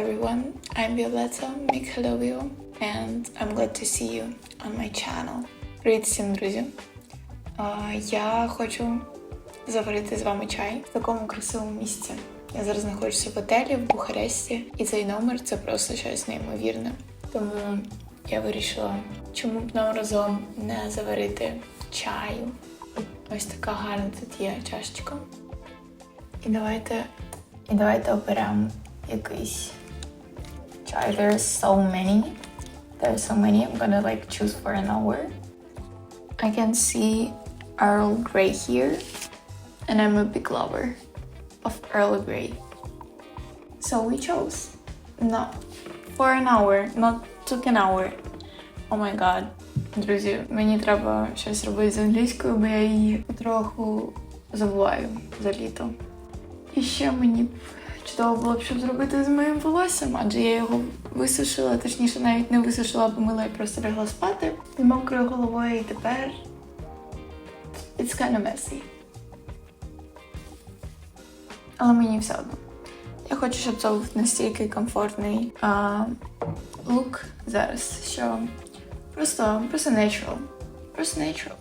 everyone, I'm Violetta Mikhalovio and I'm glad to see you on my channel. Привіт всім друзі! Я хочу заварити з вами чай в такому красивому місці. Я зараз знаходжуся в готелі в Бухаресті, і цей номер це просто щось неймовірне. Тому я вирішила, чому б нам разом не заварити чаю. Ось така гарна тут є чашечка. І давайте, і давайте оберемо якийсь чай. There's so many. There's so many. I'm gonna like choose for an hour. I can see Earl Grey here, and I'm a big lover of Earl Grey. So we chose. No, for an hour, not took an hour. Oh my god. Друзі, мені треба щось робити з англійською, бо я її потроху забуваю за літо. І ще мені б чудово було б, щоб зробити з моїм волоссям, адже я його висушила, точніше навіть не висушила, помила і просто лягла спати з мокрою головою, і тепер it's kind of messy. Але мені все одно. Я хочу, щоб це був настільки комфортний лук зараз, що просто, просто natural. Просто natural.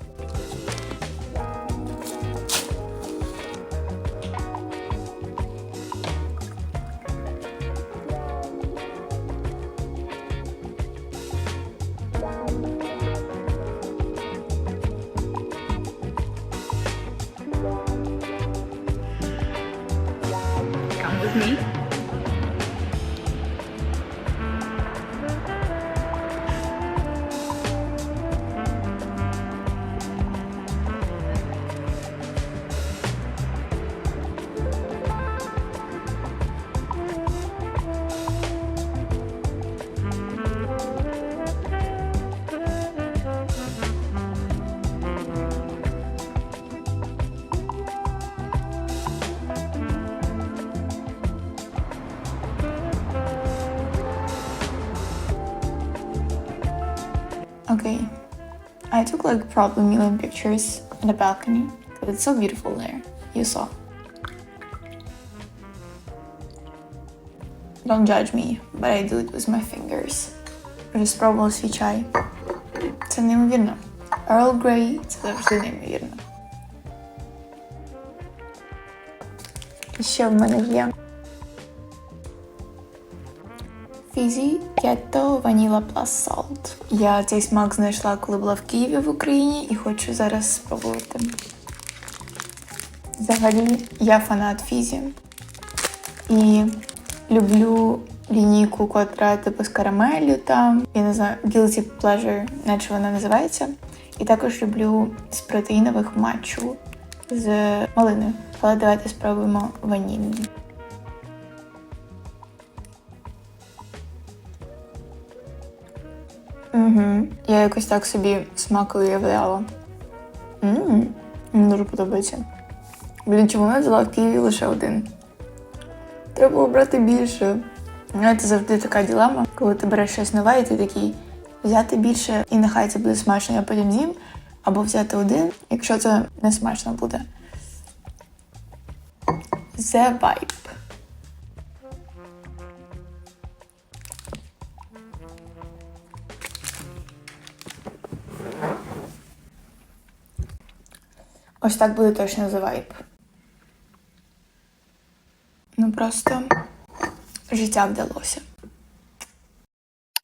took like probably a million pictures in the balcony because it's so beautiful there. You saw. Don't judge me, but I do it with my fingers. Вже спробувала свій чай. Це неймовірно. Earl Grey це завжди неймовірно. І ще в мене є Fizzy Ghetto Vanilla Plus Salt. Я цей смак знайшла, коли була в Києві в Україні, і хочу зараз спробувати. Взагалі, я фанат Фізі. І люблю лінійку, котра типу з карамеллю там. Я не знаю, Guilty Pleasure, наче вона називається. І також люблю з протеїнових матчу з малиною. Але давайте спробуємо ванільну. Угу. Я якось так собі смак уявляла. Мені дуже подобається. Блін, чому я взяла в Києві лише один? Треба було брати більше. Ну, Це завжди така ділема, коли ти береш щось нове, і ти такий взяти більше, і нехай це буде смачно, я потім з'їм, або взяти один, якщо це не смачно буде. The Vibe. Ось так буде точно The Vibe. Ну просто життя вдалося.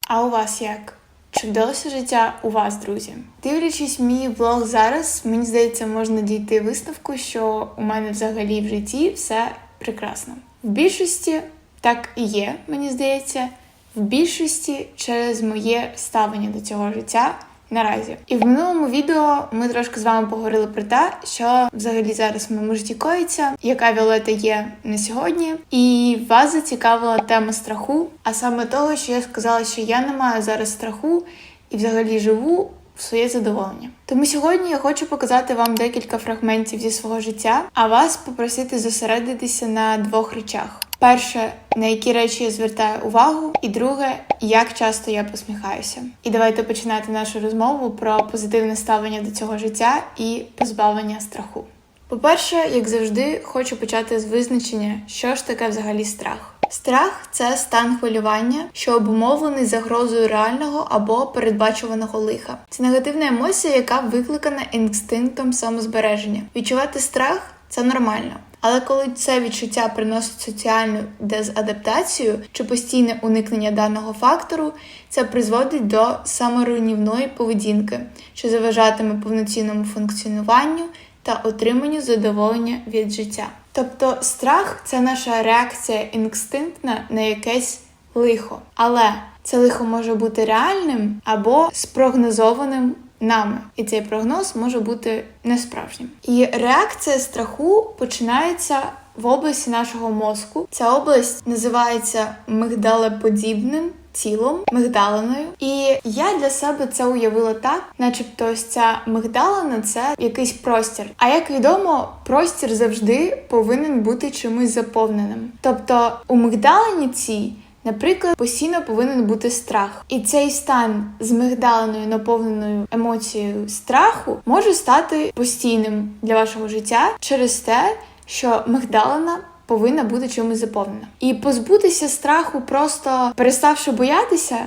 А у вас як? Чи вдалося життя у вас, друзі? Дивлячись мій влог зараз, мені здається, можна дійти висновку, що у мене взагалі в житті все прекрасно. В більшості так і є, мені здається, в більшості через моє ставлення до цього життя наразі. І в минулому відео ми трошки з вами поговорили про те, що взагалі зараз в моєму житті коїться, яка Віолета є на сьогодні. І вас зацікавила тема страху, а саме того, що я сказала, що я не маю зараз страху і взагалі живу. В своє задоволення. Тому сьогодні я хочу показати вам декілька фрагментів зі свого життя, а вас попросити зосередитися на двох речах: перше, на які речі я звертаю увагу, і друге, як часто я посміхаюся. І давайте починати нашу розмову про позитивне ставлення до цього життя і позбавлення страху. По-перше, як завжди, хочу почати з визначення, що ж таке взагалі страх. Страх це стан хвилювання, що обумовлений загрозою реального або передбачуваного лиха. Це негативна емоція, яка викликана інстинктом самозбереження. Відчувати страх це нормально. Але коли це відчуття приносить соціальну дезадаптацію чи постійне уникнення даного фактору, це призводить до саморуйнівної поведінки, що заважатиме повноцінному функціонуванню та отриманню задоволення від життя. Тобто страх це наша реакція інстинктна на якесь лихо. Але це лихо може бути реальним або спрогнозованим нами, і цей прогноз може бути несправжнім. І реакція страху починається в області нашого мозку. Ця область називається мигдалеподібним. Тілом мигдалиною, і я для себе це уявила так, начебто, ось ця мигдалина це якийсь простір. А як відомо, простір завжди повинен бути чимось заповненим. Тобто у мигдалині цій Наприклад, постійно повинен бути страх, і цей стан з мигдаленою наповненою емоцією страху може стати постійним для вашого життя через те, що мигдалена. повинна бути чимось заповнена. І позбутися страху, просто переставши боятися.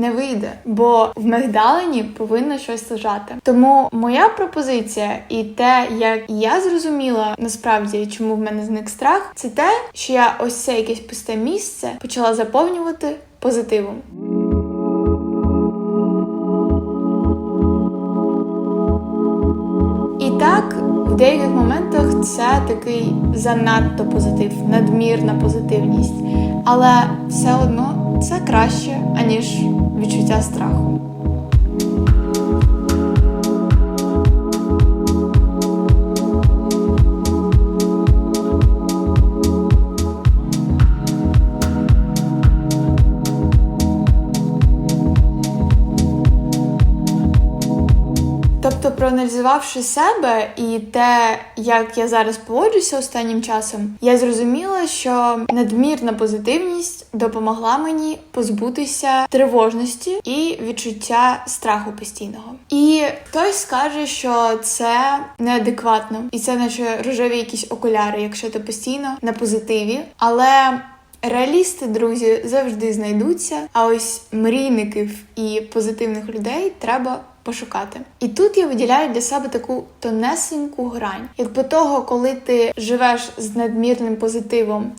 Не вийде, бо в мигдалині повинно щось лежати. Тому моя пропозиція і те, як я зрозуміла насправді, чому в мене зник страх, це те, що я ось це якесь пусте місце почала заповнювати позитивом. І так, в деяких моментах це такий занадто позитив, надмірна позитивність. Але все одно це краще, аніж відчуття страху. Проаналізувавши себе і те, як я зараз поводжуся останнім часом, я зрозуміла, що надмірна позитивність допомогла мені позбутися тривожності і відчуття страху постійного. І хтось скаже, що це неадекватно, і це наче рожеві якісь окуляри, якщо ти постійно на позитиві, але. Реалісти, друзі, завжди знайдуться, а ось мрійників і позитивних людей треба пошукати. І тут я виділяю для себе таку тонесеньку грань. Як по того, коли ти живеш з надмірним позитивом,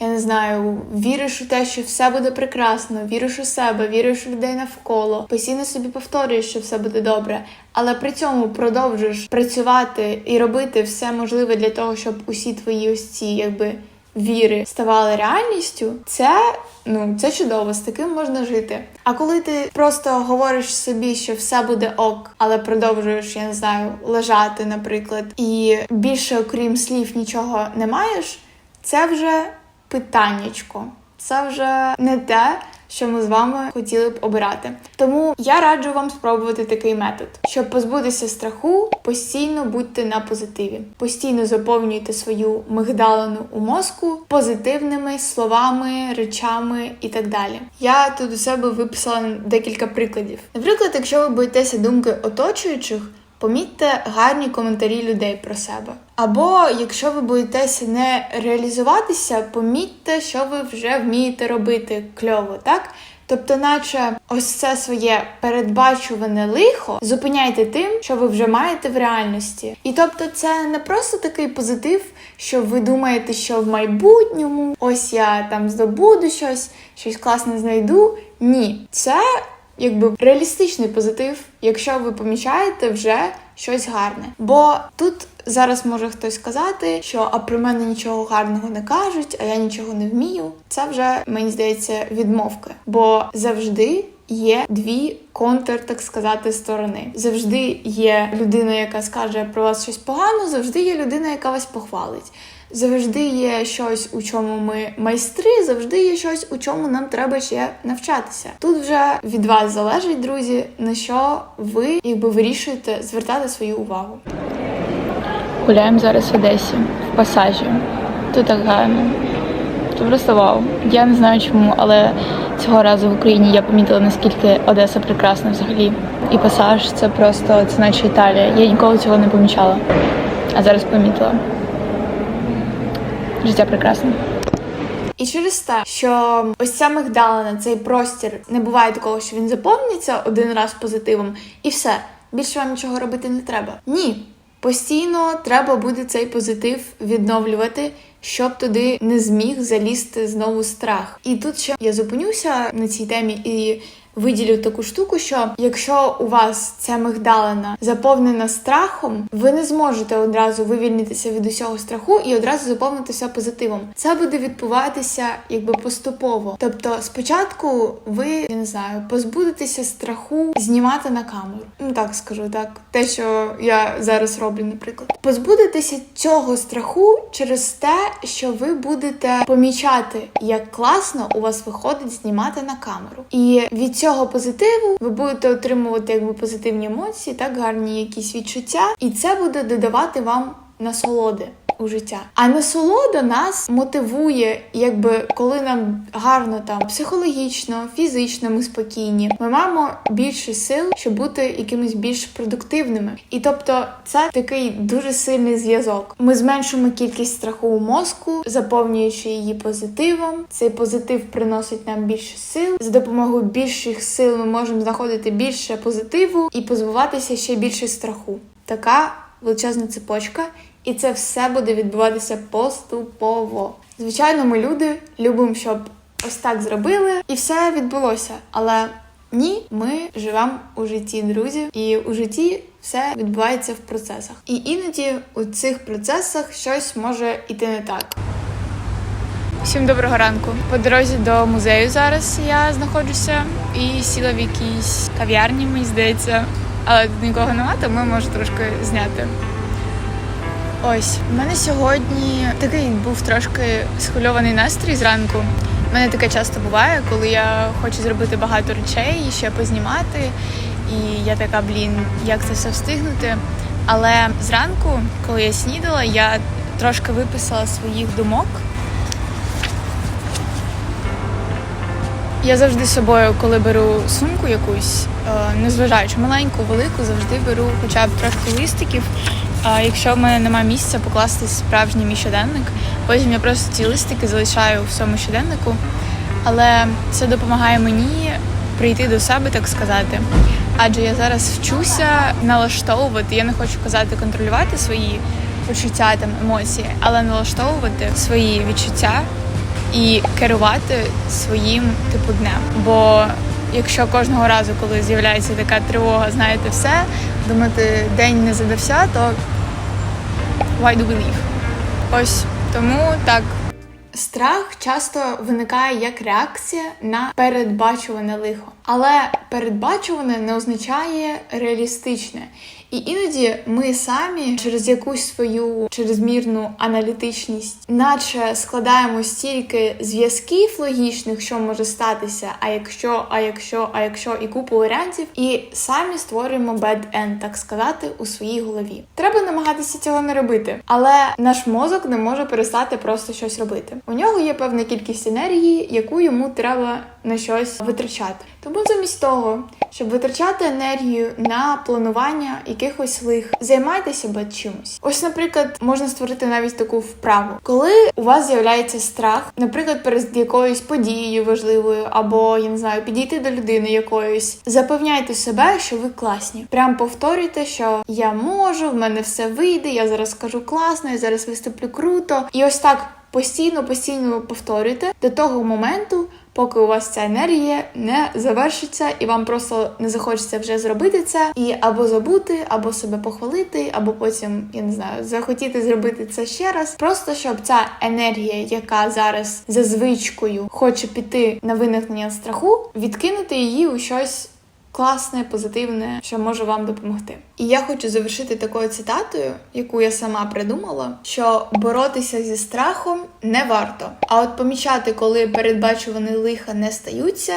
я не знаю, віриш у те, що все буде прекрасно, віриш у себе, віриш у людей навколо, постійно собі повторюєш, що все буде добре, але при цьому продовжуєш працювати і робити все можливе для того, щоб усі твої ось ці якби віри ставали реальністю, це ну це чудово, з таким можна жити. А коли ти просто говориш собі, що все буде ок, але продовжуєш, я не знаю, лежати, наприклад, і більше, окрім слів, нічого не маєш, це вже питаннячко. Це вже не те, що ми з вами хотіли б обирати. Тому я раджу вам спробувати такий метод, щоб позбутися страху, постійно будьте на позитиві, постійно заповнюйте свою мигдалину у мозку позитивними словами, речами і так далі. Я тут у себе виписала декілька прикладів. Наприклад, якщо ви боїтеся думки оточуючих. Помітьте гарні коментарі людей про себе. Або якщо ви боїтеся не реалізуватися, помітьте, що ви вже вмієте робити кльово, так? Тобто, наче ось це своє передбачуване лихо зупиняйте тим, що ви вже маєте в реальності. І тобто, це не просто такий позитив, що ви думаєте, що в майбутньому ось я там здобуду щось, щось класне знайду. Ні, це якби реалістичний позитив, якщо ви помічаєте вже щось гарне. Бо тут зараз може хтось сказати, що а про мене нічого гарного не кажуть, а я нічого не вмію. Це вже мені здається відмовки, бо завжди. Є дві контр, так сказати, сторони. Завжди є людина, яка скаже про вас щось погано, завжди є людина, яка вас похвалить. Завжди є щось, у чому ми майстри, завжди є щось, у чому нам треба ще навчатися. Тут вже від вас залежить, друзі, на що ви якби вирішуєте звертати свою увагу. Гуляємо зараз в Одесі, в пасажі. Тут так гарно. Це просто вау. Я не знаю чому, але цього разу в Україні я помітила, наскільки Одеса прекрасна взагалі. І пасаж це просто це наче Італія. Я ніколи цього не помічала. А зараз помітила. Життя прекрасне. І через те, що ось ця мигдалина, цей простір, не буває такого, що він заповниться один раз позитивом, і все. Більше вам нічого робити не треба. Ні. Постійно треба буде цей позитив відновлювати, щоб туди не зміг залізти знову страх. І тут ще я зупинюся на цій темі і виділю таку штуку, що якщо у вас ця мигдалина заповнена страхом, ви не зможете одразу вивільнитися від усього страху і одразу заповнитися позитивом. Це буде відбуватися якби поступово. Тобто, спочатку ви я не знаю, позбудетеся страху знімати на камеру. Ну так скажу, так те, що я зараз роблю, наприклад, позбудетеся цього страху через те, що ви будете помічати, як класно у вас виходить знімати на камеру, і від цього позитиву ви будете отримувати якби позитивні емоції, так гарні якісь відчуття, і це буде додавати вам насолоди. У життя, а насолода нас мотивує, якби коли нам гарно там психологічно, фізично ми спокійні, ми маємо більше сил, щоб бути якимись більш продуктивними. І тобто, це такий дуже сильний зв'язок. Ми зменшуємо кількість страху у мозку, заповнюючи її позитивом. Цей позитив приносить нам більше сил. За допомогою більших сил ми можемо знаходити більше позитиву і позбуватися ще більше страху. Така величезна цепочка. І це все буде відбуватися поступово. Звичайно, ми люди любимо, щоб ось так зробили, і все відбулося. Але ні, ми живемо у житті друзів, і у житті все відбувається в процесах. І іноді у цих процесах щось може іти не так. Всім доброго ранку. По дорозі до музею зараз я знаходжуся і сіла в якійсь кав'ярні, мені здається, але тут нікого нема, тому можу трошки зняти. Ось, у мене сьогодні такий був трошки схвильований настрій зранку. У мене таке часто буває, коли я хочу зробити багато речей, і ще познімати. І я така, блін, як це все встигнути. Але зранку, коли я снідала, я трошки виписала своїх думок. Я завжди з собою, коли беру сумку якусь, е, незважаючи маленьку, велику, завжди беру хоча б трошки листиків. А якщо в мене немає місця покласти справжній мій щоденник, потім я просто ці листики залишаю в своєму щоденнику. Але це допомагає мені прийти до себе, так сказати. Адже я зараз вчуся налаштовувати, я не хочу казати контролювати свої почуття, там емоції, але налаштовувати свої відчуття і керувати своїм типу днем. Бо якщо кожного разу, коли з'являється така тривога, знаєте все, думати день не задався, то why do we live? Ось тому так. Страх часто виникає як реакція на передбачуване лихо, але передбачуване не означає реалістичне. І іноді ми самі через якусь свою чрезмірну аналітичність, наче складаємо стільки зв'язків логічних, що може статися, а якщо, а якщо, а якщо і купу варіантів, і самі створюємо bad end, так сказати, у своїй голові. Треба намагатися цього не робити, але наш мозок не може перестати просто щось робити. У нього є певна кількість енергії, яку йому треба на щось витрачати. Тому замість того, щоб витрачати енергію на планування якихось лих, займайтеся бад чимось. Ось, наприклад, можна створити навіть таку вправу, коли у вас з'являється страх, наприклад, перед якоюсь подією важливою, або я не знаю, підійти до людини якоїсь, запевняйте себе, що ви класні. Прям повторюйте, що я можу, в мене все вийде, я зараз скажу класно, я зараз виступлю круто. І ось так постійно, постійно повторюйте до того моменту. Поки у вас ця енергія не завершиться, і вам просто не захочеться вже зробити це, і або забути, або себе похвалити, або потім я не знаю, захотіти зробити це ще раз. Просто щоб ця енергія, яка зараз за звичкою хоче піти на виникнення страху, відкинути її у щось класне, позитивне, що може вам допомогти. І я хочу завершити такою цитатою, яку я сама придумала: що боротися зі страхом не варто, а от помічати, коли передбачувані лиха не стаються.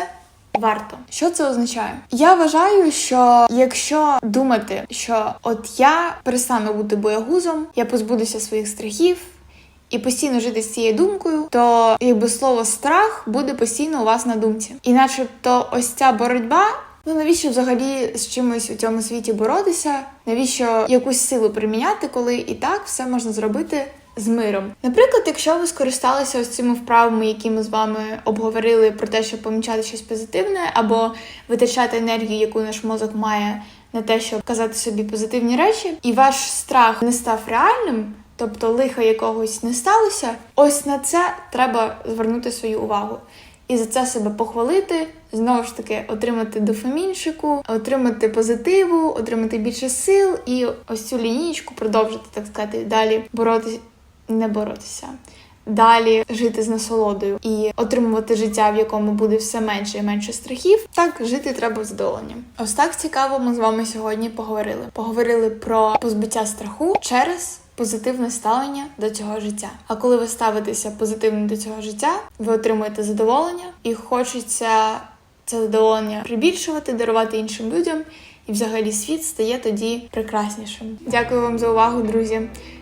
Варто, що це означає? Я вважаю, що якщо думати, що от я перестану бути боягузом, я позбудуся своїх страхів і постійно жити з цією думкою, то якби слово страх буде постійно у вас на думці. І начебто, ось ця боротьба. Ну навіщо взагалі з чимось у цьому світі боротися? Навіщо якусь силу приміняти, коли і так все можна зробити з миром. Наприклад, якщо ви скористалися ось цими вправами, які ми з вами обговорили про те, щоб помічати щось позитивне, або витрачати енергію, яку наш мозок має на те, щоб казати собі позитивні речі, і ваш страх не став реальним. Тобто лиха якогось не сталося, ось на це треба звернути свою увагу. І за це себе похвалити, знову ж таки, отримати дофамінчику, отримати позитиву, отримати більше сил і ось цю лінійку продовжити, так сказати, далі боротися, не боротися. Далі жити з насолодою і отримувати життя, в якому буде все менше і менше страхів. Так жити треба задоволенням. Ось так цікаво. Ми з вами сьогодні поговорили. Поговорили про позбиття страху через позитивне ставлення до цього життя. А коли ви ставитеся позитивно до цього життя, ви отримуєте задоволення і хочеться це задоволення прибільшувати, дарувати іншим людям. І взагалі світ стає тоді прекраснішим. Дякую вам за увагу, друзі.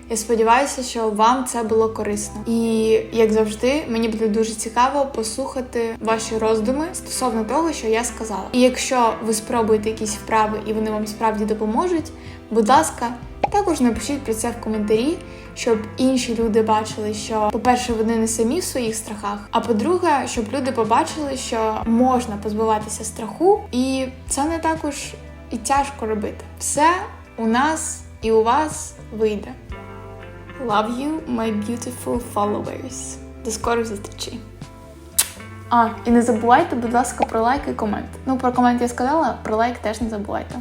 Я сподіваюся, що вам це було корисно. І як завжди, мені буде дуже цікаво послухати ваші роздуми стосовно того, що я сказала. І якщо ви спробуєте якісь вправи і вони вам справді допоможуть, будь ласка, також напишіть про це в коментарі, щоб інші люди бачили, що, по-перше, вони не самі в своїх страхах. А по-друге, щоб люди побачили, що можна позбуватися страху, і це не також і тяжко робити. Все у нас і у вас вийде. Love you, my beautiful followers. До скорих зустрічей. А, і не забувайте, будь ласка, про лайк і комент. Ну, про комент я сказала, про лайк теж не забувайте.